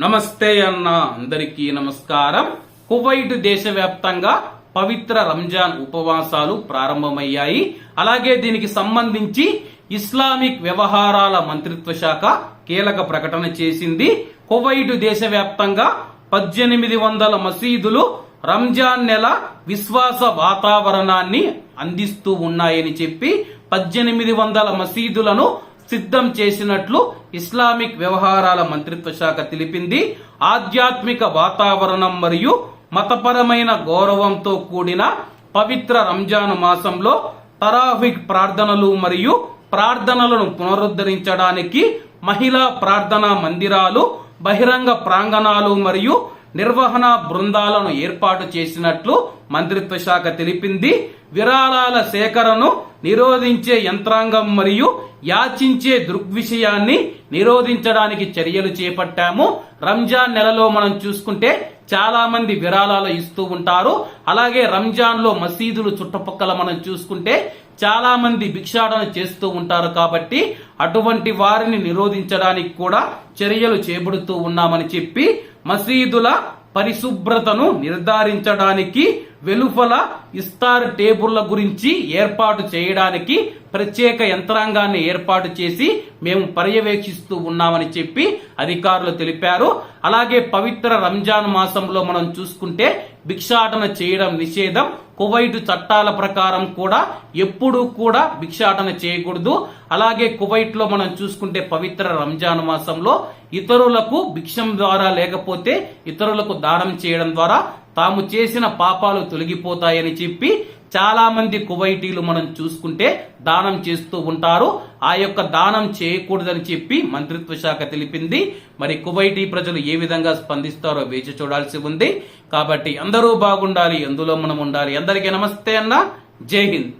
నమస్తే అన్న అందరికీ నమస్కారం. కువైట్ దేశవ్యాప్తంగా పవిత్ర రంజాన్ ఉపవాసాలు ప్రారంభమయ్యాయి. అలాగే దీనికి సంబంధించి ఇస్లామిక్ వ్యవహారాల మంత్రిత్వ శాఖ కీలక ప్రకటన చేసింది. కువైట్ దేశవ్యాప్తంగా పద్దెనిమిది వందల మసీదులు రంజాన్ నెల విశ్వాస వాతావరణాన్ని అందిస్తూ ఉన్నాయని చెప్పి పద్దెనిమిది వందల మసీదులను సిద్ధం చేసినట్లు ఇస్లామిక్ వ్యవహారాల మంత్రిత్వ శాఖ తెలిపింది. ఆధ్యాత్మిక వాతావరణం మరియు మతపరమైన గౌరవంతో కూడిన పవిత్ర రంజాన్ మాసంలో తరాఫిక్ ప్రార్థనలు మరియు ప్రార్థనలను పునరుద్ధరించడానికి మహిళా ప్రార్థనా మందిరాలు బహిరంగ ప్రాంగణాలు మరియు నిర్వహణ బృందాలను ఏర్పాటు చేసినట్లు మంత్రిత్వ శాఖ తెలిపింది. విరాళాల సేకరణను నిరోధించే యంత్రాంగం మరియు యాచించే దృగ్విషయాన్ని నిరోధించడానికి చర్యలు చేపట్టాము. రంజాన్ నెలలో మనం చూసుకుంటే చాలా మంది విరాళాలు ఇస్తూ ఉంటారు. అలాగే రంజాన్లో మసీదులు చుట్టుపక్కల మనం చూసుకుంటే చాలా మంది భిక్షాటన చేస్తూ ఉంటారు కాబట్టి అటువంటి వారిని నిరోధించడానికి కూడా చర్యలు చేపడుతూ ఉన్నామని చెప్పి మసీదుల పరిశుభ్రతను నిర్ధారించడానికి వెలుపల ఇస్తార్ టేబుళ్ళ గురించి ఏర్పాటు చేయడానికి ప్రత్యేక యంత్రాంగాన్ని ఏర్పాటు చేసి మేము పర్యవేక్షిస్తూ ఉన్నామని చెప్పి అధికారులు తెలిపారు. అలాగే పవిత్ర రంజాన్ మాసంలో మనం చూసుకుంటే భిక్షాటన చేయడం నిషేధం. కువైట్ చట్టాల ప్రకారం కూడా ఎప్పుడూ కూడా భిక్షాటన చేయకూడదు. అలాగే కువైట్లో మనం చూసుకుంటే పవిత్ర రంజాన్ మాసంలో ఇతరులకు భిక్షం ద్వారా లేకపోతే ఇతరులకు దానం చేయడం ద్వారా తాము చేసిన పాపాలు తొలగిపోతాయని చెప్పి చాలా మంది కువైటీలు మనం చూసుకుంటే దానం చేస్తూ ఉంటారు. ఆ యొక్క దానం చేయకూడదని చెప్పి మంత్రిత్వ శాఖ తెలిపింది. మరి కువైటీ ప్రజలు ఏ విధంగా స్పందిస్తారో వేచి చూడాల్సి ఉంది. కాబట్టి అందరూ బాగుండాలి ఎందులో మనం ఉండాలి. అందరికీ నమస్తే అన్న. జై హింద్.